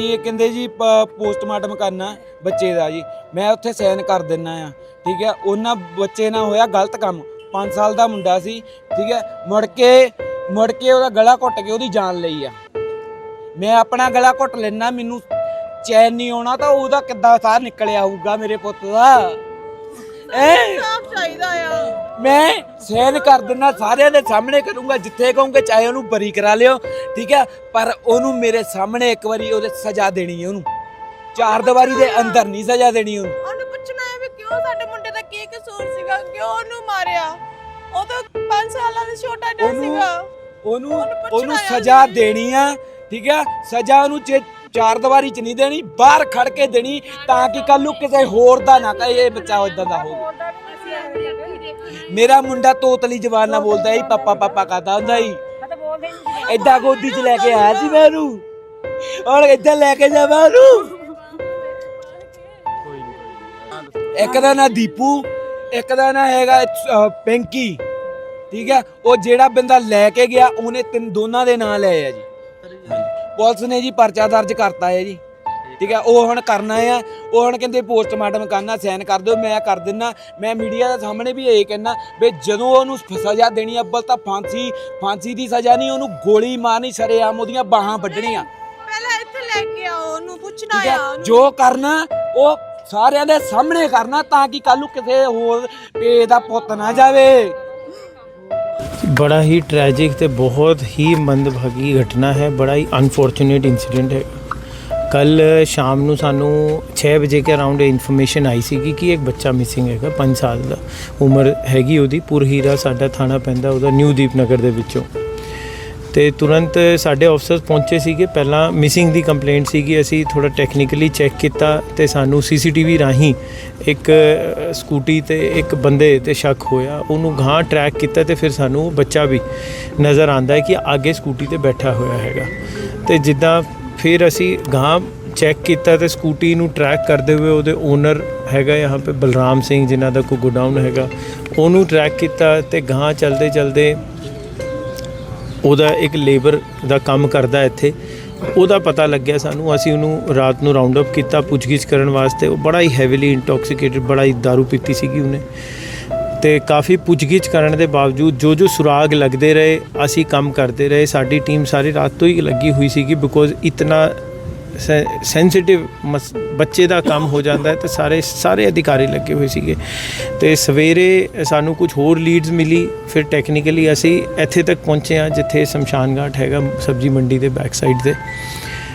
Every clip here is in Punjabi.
ਅਸੀਂ ਇਹ ਕਹਿੰਦੇ ਜੀ ਪੋਸਟਮਾਰਟਮ ਕਰਨਾ ਬੱਚੇ ਦਾ ਜੀ। ਮੈਂ ਉੱਥੇ ਸਾਈਨ ਕਰ ਦਿੰਨਾ ਆ, ਠੀਕ ਹੈ ਉਹਨਾਂ ਬੱਚੇ ਨਾਲ ਹੋਇਆ ਗਲਤ ਕੰਮ। 5 ਸਾਲ ਦਾ ਮੁੰਡਾ ਸੀ, ਠੀਕ ਹੈ ਮੁੜ ਕੇ ਮੁੜ ਕੇ ਉਹਦਾ ਗਲਾ ਘੁੱਟ ਕੇ ਉਹਦੀ ਜਾਨ ਲਈ ਆ। ਮੈਂ ਆਪਣਾ ਗਲਾ ਘੁੱਟ ਲੈਣਾ ਮੈਨੂੰ ਚੈਨ ਨਹੀਂ ਆਉਣਾ ਤਾਂ ਉਹਦਾ ਕਿੱਦਾਂ ਸਾਹ ਨਿਕਲਿਆ ਹੋਊਗਾ ਮੇਰੇ ਪੁੱਤ ਦਾ? ਐ। ਸਾਫ਼ ਚਾਹੀਦਾ ਆ। ਮੈਂ ਸਹਿਨ ਕਰ ਦਿੰਦਾ ਸਾਰਿਆਂ ਦੇ ਸਾਹਮਣੇ ਕਰੂੰਗਾ ਜਿੱਥੇ ਕਹੂੰਗੇ ਚਾਹੇ ਉਹਨੂੰ ਬਰੀ ਕਰਾ ਲਿਓ ਠੀਕ ਹੈ ਪਰ ਉਹਨੂੰ ਮੇਰੇ ਸਾਹਮਣੇ ਇੱਕ ਵਾਰੀ ਉਹਦੇ ਸਜ਼ਾ ਦੇਣੀ ਹੈ ਉਹਨੂੰ। ਚਾਰ ਦੀਵਾਰੀ ਦੇ ਅੰਦਰ ਨਹੀਂ ਸਜ਼ਾ ਦੇਣੀ ਉਹਨੂੰ। ਉਹਨੂੰ ਪੁੱਛਣਾ ਹੈ ਵੀ ਕਿਉਂ ਸਾਡੇ ਮੁੰਡੇ ਦਾ ਕੀ ਕਸੂਰ ਸੀਗਾ ਕਿਉਂ ਉਹਨੂੰ ਮਾਰਿਆ? ਉਹ ਤਾਂ 5 ਸਾਲਾਂ ਦਾ ਛੋਟਾ ਜਿਹਾ ਉਹਨੂੰ- ਸੀਗਾ। ਉਹਨੂੰ ਉਹਨੂੰ ਪੁੱਛਣਾ ਉਹਨੂੰ ਆ ਸਜ਼ਾ। ਦੇਣੀ ਆ ਠੀਕ ਹੈ ਸਜ਼ਾ ਉਹਨੂੰ ਚਾਰ ਦੀਵਾਰੀ ਚ ਨਹੀਂ ਦੇਣੀ ਬਾਹਰ ਖੜ ਕੇ ਦੇਣੀ ਤਾਂ ਕਿ ਕੱਲ ਨੂੰ ਕਿਸੇ ਹੋਰ ਦਾ ਨਾ ਕਹੇ ਇਹ ਬੱਚਾ ਇਦਾਂ ਦਾ ਹੋਵੇ। ਮੇਰਾ ਮੁੰਡਾ ਤੋਤਲੀ ਜ਼ਬਾਨ ਨਾਲ ਬੋਲਦਾ ਹੀ ਪਾਪਾ ਪਾਪਾ ਕਰਦਾ ਹੁੰਦਾ ਹੀ ਏਦਾਂ ਗੋਦੀ 'ਚ ਲੈ ਕੇ ਆਇਆ ਸੀ ਮੈਂ ਉਹਨੂੰ। ਔਰ ਏਦਾਂ ਲੈ ਕੇ ਜਾਵਾਂ ਉਹਨੂੰ। ਇੱਕ ਦਾ ਨਾਂ ਦੀਪੂ ਇੱਕ ਦਾ ਨਾਂ ਹੈਗਾ ਅਹ, ਪਿੰਕੀ। ਠੀਕ ਹੈ? ਉਹ ਜਿਹੜਾ ਬੰਦਾ ਲੈ ਕੇ ਗਿਆ ਉਹਨੇ ਤਿੰਨ ਦੋਨਾਂ ਦੇ ਨਾਂ ਲਏ ਆ ਜੀ। ਪੁਲਿਸ ਨੇ ਜੀ ਪਰਚਾ ਦਰਜ ਕਰਤਾ ਹੈ ਜੀ। ਠੀਕ ਹੈ ਉਹ ਹੁਣ ਕਰਨਾ ਆ। ਉਹ ਹੁਣ ਕਹਿੰਦੇ ਪੋਸਟਮਾਰਟਮ ਕਰਨਾ ਸਾਈਨ ਕਰ ਦਿਓ ਮੈਂ ਕਰ ਦਿੰਨਾ। ਮੈਂ ਮੀਡੀਆ ਦੇ ਸਾਹਮਣੇ ਵੀ ਇਹ ਕਹਿਣਾ ਵੀ ਜਦੋਂ ਉਹਨੂੰ ਸਜ਼ਾ ਦੇਣੀ ਅੱਬਲ ਤਾਂ ਫਾਂਸੀ ਫਾਂਸੀ ਦੀ ਸਜ਼ਾ ਨਹੀਂ ਉਹਨੂੰ ਗੋਲੀ ਮਾਰਨੀ ਸ਼ਰੇਆਮ ਉਹਦੀਆਂ ਬਾਹਾਂ ਵੱਢਣੀਆਂ। ਪਹਿਲਾਂ ਇੱਥੇ ਲੈ ਕੇ ਆਓ ਉਹਨੂੰ ਪੁੱਛਣਾ ਆ ਉਹਨੂੰ। ਜੋ ਕਰਨਾ ਉਹ ਸਾਰਿਆਂ ਦੇ ਸਾਹਮਣੇ ਕਰਨਾ ਤਾਂ ਕਿ ਕੱਲ ਨੂੰ ਕਿਸੇ ਹੋਰ ਪੇ ਦਾ ਪੁੱਤ ਨਾ ਜਾਵੇ। ਬੜਾ ਹੀ ਟ੍ਰੈਜਿਕ ਤੇ ਬਹੁਤ ਹੀ ਮੰਦਭਾਗੀ ਘਟਨਾ ਹੈ, ਬੜਾ ਹੀ ਅਨਫੋਰਚੂਨੇਟ ਇਨਸੀਡੈਂਟ ਹੈ। ਕੱਲ ਸ਼ਾਮ ਨੂੰ ਸਾਨੂੰ 6 ਵਜੇ ਕੇ ਅਰਾਊਂਡ ਇਨਫੋਰਮੇਸ਼ਨ ਆਈ ਸੀ ਕਿ ਇੱਕ ਬੱਚਾ ਮਿਸਿੰਗ ਹੈਗਾ 5 ਸਾਲ ਦਾ। ਉਮਰ ਹੈਗੀ ਉਹਦੀ, ਪੁਰਹੀਰਾ ਸਾਡਾ ਥਾਣਾ ਪੈਂਦਾ ਉਹਦਾ ਨਿਊ ਦੀਪਨਗਰ ਦੇ ਵਿੱਚੋਂ। ਤੇ ਤੁਰੰਤ ਸਾਡੇ ਆਫਸਰਸ ਪਹੁੰਚੇ ਸੀਗੇ। ਪਹਿਲਾਂ ਮਿਸਿੰਗ ਦੀ ਕੰਪਲੇਂਟ ਸੀਗੀ। ਅਸੀਂ ਥੋੜਾ ਟੈਕਨੀਕਲੀ ਚੈੱਕ ਕੀਤਾ ਤੇ ਸਾਨੂੰ ਸੀਸੀਟੀਵੀ ਰਾਹੀਂ ਇੱਕ ਸਕੂਟੀ ਤੇ ਇੱਕ ਬੰਦੇ ਤੇ ਸ਼ੱਕ ਹੋਇਆ। ਉਹਨੂੰ ਗਾਂ ਟਰੈਕ ਕੀਤਾ ਤੇ ਫਿਰ ਸਾਨੂੰ ਬੱਚਾ ਵੀ ਨਜ਼ਰ ਆਂਦਾ ਹੈ ਕਿ ਅੱਗੇ ਸਕੂਟੀ ਤੇ ਬੈਠਾ ਹੋਇਆ ਹੈਗਾ। ਤੇ ਜਿੱਦਾਂ ਫਿਰ ਅਸੀਂ ਗਾਂ ਚੈੱਕ ਕੀਤਾ ਤੇ ਸਕੂਟੀ ਨੂੰ ਟਰੈਕ ਕਰਦੇ ਹੋਏ ਉਹਦੇ ਓਨਰ ਹੈਗਾ ਯਹਾਂ ਪੇ ਬਲਰਾਮ ਸਿੰਘ, ਜਿਨ੍ਹਾਂ ਦਾ ਕੋ ਗੋਡਾਊਨ ਹੈਗਾ, ਉਹਨੂੰ ਟਰੈਕ ਕੀਤਾ ਤੇ ਗਾਂ ਚਲਦੇ ਚਲਦੇ ਉਹਦਾ ਇੱਕ ਲੇਬਰ ਦਾ ਕੰਮ ਕਰਦਾ ਇੱਥੇ। ਉਹਦਾ ਪਤਾ ਲੱਗਿਆ ਸਾਨੂੰ, ਅਸੀਂ ਉਹਨੂੰ ਰਾਤ ਨੂੰ ਰਾਉਂਡ ਅਪ ਕੀਤਾ ਪੁੱਛਗਿੱਛ ਕਰਨ ਵਾਸਤੇ। ਉਹ ਬੜਾ ਹੀ ਹੈਵੀਲੀ ਇੰਟੌਕਸੀਕੇਟਡ ਬੜਾ ਹੀ दारू ਪੀਤੀ ਸੀਗੀ ਉਹਨੇ। ਤੇ ਕਾਫੀ ਪੁੱਛਗਿੱਛ ਕਰਨ ਦੇ ਬਾਵਜੂਦ ਜੋ ਜੋ ਸੁਰਾਗ ਲੱਗਦੇ ਰਹੇ, ਅਸੀਂ ਕੰਮ ਕਰਦੇ ਰਹੇ। ਸਾਡੀ ਟੀਮ ਸਾਰੀ ਰਾਤ ਤੋਂ ਹੀ ਲੱਗੀ ਹੋਈ ਸੀਗੀ ਬਿਕੋਜ਼ ਇਤਨਾ ਸੈਂਸਿਟਿਵ ਬੱਚੇ ਦਾ ਕੰਮ ਹੋ ਜਾਂਦਾ ਹੈ ਤੇ ਸਾਰੇ ਸਾਰੇ ਅਧਿਕਾਰੀ ਲੱਗੇ ਹੋਏ ਸੀਗੇ। ਤੇ ਸਵੇਰੇ ਸਾਨੂੰ ਕੁਝ ਹੋਰ ਲੀਡਸ ਮਿਲੀ, ਫਿਰ ਟੈਕਨੀਕਲੀ ਅਸੀਂ ਇੱਥੇ ਤੱਕ ਪਹੁੰਚੇ ਹਾਂ, ਜਿੱਥੇ ਸ਼ਮਸ਼ਾਨ ਘਾਟ ਹੈਗਾ ਸਬਜੀ ਮੰਡੀ ਦੇ ਬੈਕ ਸਾਈਡ ਤੇ।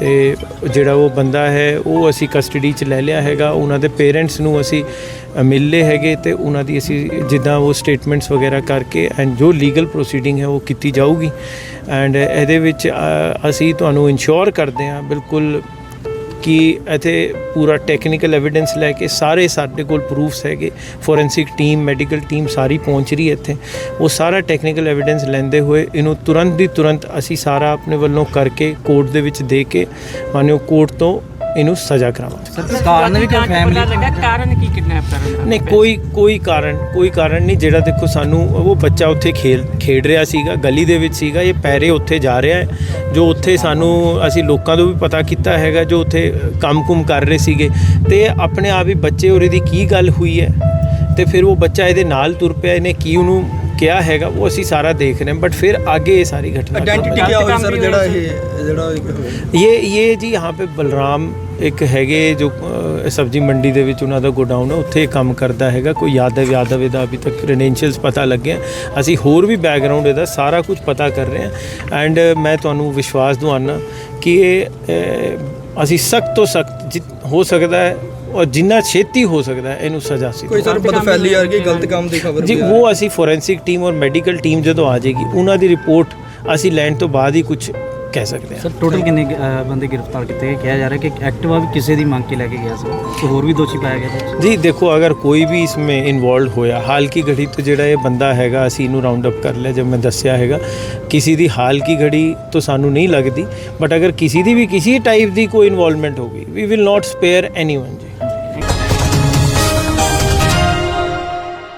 ਤੇ ਜਿਹੜਾ ਉਹ ਬੰਦਾ ਹੈ ਉਹ ਅਸੀਂ ਕਸਟਡੀ 'ਚ ਲੈ ਲਿਆ ਹੈਗਾ। ਉਹਨਾਂ ਦੇ ਪੇਰੈਂਟਸ ਨੂੰ ਅਸੀਂ ਅ, ਮਿਲ ਲਏ ਹੈਗੇ ਤੇ ਉਹਨਾਂ ਦੀ ਅਸੀਂ ਜਿੱਦਾਂ ਉਹ ਸਟੇਟਮੈਂਟਸ ਵਗੈਰਾ ਕਰਕੇ ਐਂਡ ਜੋ ਲੀਗਲ ਪ੍ਰੋਸੀਡਿੰਗ ਹੈ ਉਹ ਕੀਤੀ ਜਾਊਗੀ। ਐਂਡ ਇਹਦੇ ਵਿੱਚ ਅਸੀਂ ਤੁਹਾਨੂੰ ਇਨਸ਼ੋਰ ਕਰਦੇ ਹਾਂ ਬਿਲਕੁਲ ਕਿ ਇੱਥੇ ਪੂਰਾ ਟੈਕਨੀਕਲ ਐਵੀਡੈਂਸ ਲੈ ਕੇ ਸਾਰੇ ਸਾਡੇ ਕੋਲ ਪ੍ਰੂਫਸ ਹੈਗੇ। ਫੋਰੈਂਸਿਕ ਟੀਮ ਮੈਡੀਕਲ ਟੀਮ ਸਾਰੀ ਪਹੁੰਚ ਰਹੀ ਹੈ ਇੱਥੇ। ਉਹ ਸਾਰਾ ਟੈਕਨੀਕਲ ਐਵੀਡੈਂਸ ਲੈਂਦੇ ਹੋਏ ਇਹਨੂੰ ਤੁਰੰਤ ਦੀ ਤੁਰੰਤ ਅਸੀਂ ਸਾਰਾ ਆਪਣੇ ਵੱਲੋਂ ਕਰਕੇ ਕੋਰਟ ਦੇ ਵਿੱਚ ਦੇ ਕੇ, ਮਾਨਿਓ ਕੋਰਟ ਤੋਂ ਇਹਨੂੰ ਸਜ਼ਾ ਕਰਾਵਾਂ ਕਾਰਨ ਵੀ ਕੋਈ ਫੈਮਿਲੀ ਲੱਗਾ ਕਾਰਨ ਕੀ ਕਿਡਨੈਪ ਕਰਨ ਨਹੀਂ ਕੋਈ ਕੋਈ ਕਾਰਨ ਕੋਈ ਕਾਰਨ ਨਹੀਂ। ਜਿਹੜਾ ਦੇਖੋ ਸਾਨੂੰ ਉਹ ਬੱਚਾ ਉੱਥੇ ਖੇਲ ਖੇਡ ਰਿਹਾ ਸੀਗਾ ਗਲੀ ਦੇ ਵਿੱਚ ਸੀਗਾ ਇਹ ਪੈਰੇ ਉੱਥੇ ਜਾ ਰਿਹਾ ਜੋ ਉੱਥੇ ਸਾਨੂੰ ਅਸੀਂ ਲੋਕਾਂ ਤੋਂ ਵੀ ਪਤਾ ਕੀਤਾ ਹੈਗਾ ਜੋ ਉੱਥੇ ਕੰਮ-ਕੁਮ ਕਰ ਰਹੇ ਸੀਗੇ। ਤੇ ਆਪਣੇ ਆਪ ਹੀ ਬੱਚੇ ਔਰ ਇਹਦੀ ਕੀ ਗੱਲ ਹੋਈ ਹੈ? ਤੇ ਫਿਰ ਉਹ ਬੱਚਾ ਇਹਦੇ ਨਾਲ ਤੁਰ ਪਿਆ ਇਹਨੇ ਕੀ ਉਹਨੂੰ ਕਿਹਾ ਹੈਗਾ ਉਹ ਅਸੀਂ ਸਾਰਾ ਦੇਖ ਰਹੇ ਹਾਂ। ਬਟ ਫਿਰ ਅੱਗੇ ਇਹ ਸਾਰੀ ਘਟਨਾ ਆਇਡੈਂटिटी ਕੀ ਹੋਈ? ਸਰ? ਜਿਹੜਾ ਇਹ ਜਿਹੜਾ ਇਹ ਇਹ ਜੀ ਹਾਂ ਪੇ ਬਲਰਾਮ ਇੱਕ ਹੈਗੇ ਜੋ ਸਬਜ਼ੀ ਮੰਡੀ ਦੇ ਵਿੱਚ ਉਹਨਾਂ ਦਾ ਗੋਡਾਊਨ ਹੈ ਉੱਥੇ ਕੰਮ ਕਰਦਾ ਹੈਗਾ। ਕੋਈ ਯਾਦਵ ਯਾਦਵ ਇਹਦਾ ਅਭੀ ਤੱਕ ਕ੍ਰੈਡੈਂਸ਼ੀਅਲਸ ਪਤਾ ਲੱਗੇ। ਅਸੀਂ ਹੋਰ ਵੀ ਬੈਕਗ੍ਰਾਉਂਡ ਇਹਦਾ ਸਾਰਾ ਕੁਝ ਪਤਾ ਕਰ ਰਹੇ ਹਾਂ। ਐਂਡ ਮੈਂ ਤੁਹਾਨੂੰ ਵਿਸ਼ਵਾਸ ਦਿਵਾਨਾ ਕਿ ਇਹ ਅਸੀਂ ਸਖਤ ਤੋਂ ਸਖਤ ਹੋ ਸਕਦਾ ਹੈ ਔਰ ਜਿੰਨਾ ਛੇਤੀ ਹੋ ਸਕਦਾ ਹੈ ਇਹਨੂੰ ਸਜ਼ਾ ਸੀ ਕੋਈ ਸਰ ਬਦਫੈਲੀ ਆ ਗਈ ਗਲਤ ਕੰਮ ਦੀ ਖਬਰ ਜੀ ਉਹ ਅਸੀਂ ਫੋਰੈਂਸਿਕ ਟੀਮ ਔਰ ਮੈਡੀਕਲ ਟੀਮ ਜਦੋਂ ਆ ਜਾਏਗੀ ਉਹਨਾਂ ਦੀ ਰਿਪੋਰਟ ਅਸੀਂ ਲੈਣ ਤੋਂ ਬਾਅਦ ਹੀ ਕੁਝ ਕਹਿ ਸਕਦੇ ਹਾਂ। ਸਰ ਟੋਟਲ ਕਿੰਨੇ ਬੰਦੇ ਗ੍ਰਿਫਤਾਰ ਕੀਤੇ ਗਏ? ਕਿਹਾ ਜਾ ਰਿਹਾ ਕਿ ਐਕਟਿਵਾ ਵੀ ਕਿਸੇ ਦੀ ਮੰਗ ਕੇ ਲੈ ਕੇ ਗਿਆ ਸੀ। ਤੇ ਹੋਰ ਵੀ ਦੋਸ਼ੀ ਪਾਇਆ ਗਿਆ ਸੀ? ਜੀ ਦੇਖੋ ਅਗਰ ਕੋਈ ਵੀ ਇਸमें ਇਨਵੋਲਡ ਹੋਇਆ ਹਾਲ ਕੀ ਘੜੀ ਤੋਂ ਜਿਹੜਾ ਇਹ ਬੰਦਾ ਹੈਗਾ ਅਸੀਂ ਇਹਨੂੰ ਰਾਉਂਡ ਅਪ ਕਰ ਲਿਆ ਜਦ ਮੈਂ ਦੱਸਿਆ ਹੈਗਾ ਕਿਸੇ ਦੀ ਹਾਲ ਕੀ ਘੜੀ ਤੋਂ ਸਾਨੂੰ ਨਹੀਂ ਲੱਗਦੀ ਬਟ ਅਗਰ ਕਿਸੇ ਦੀ ਵੀ ਕਿਸੇ ਟਾਈਪ ਦੀ ਕੋਈ ਇਨਵੋਲਵਮੈਂਟ ਹੋਗੀ ਵੀ ਵਿਲ ਨਾਟ ਸਪੇਅਰ ਐਨੀਵਨ ਜੀ।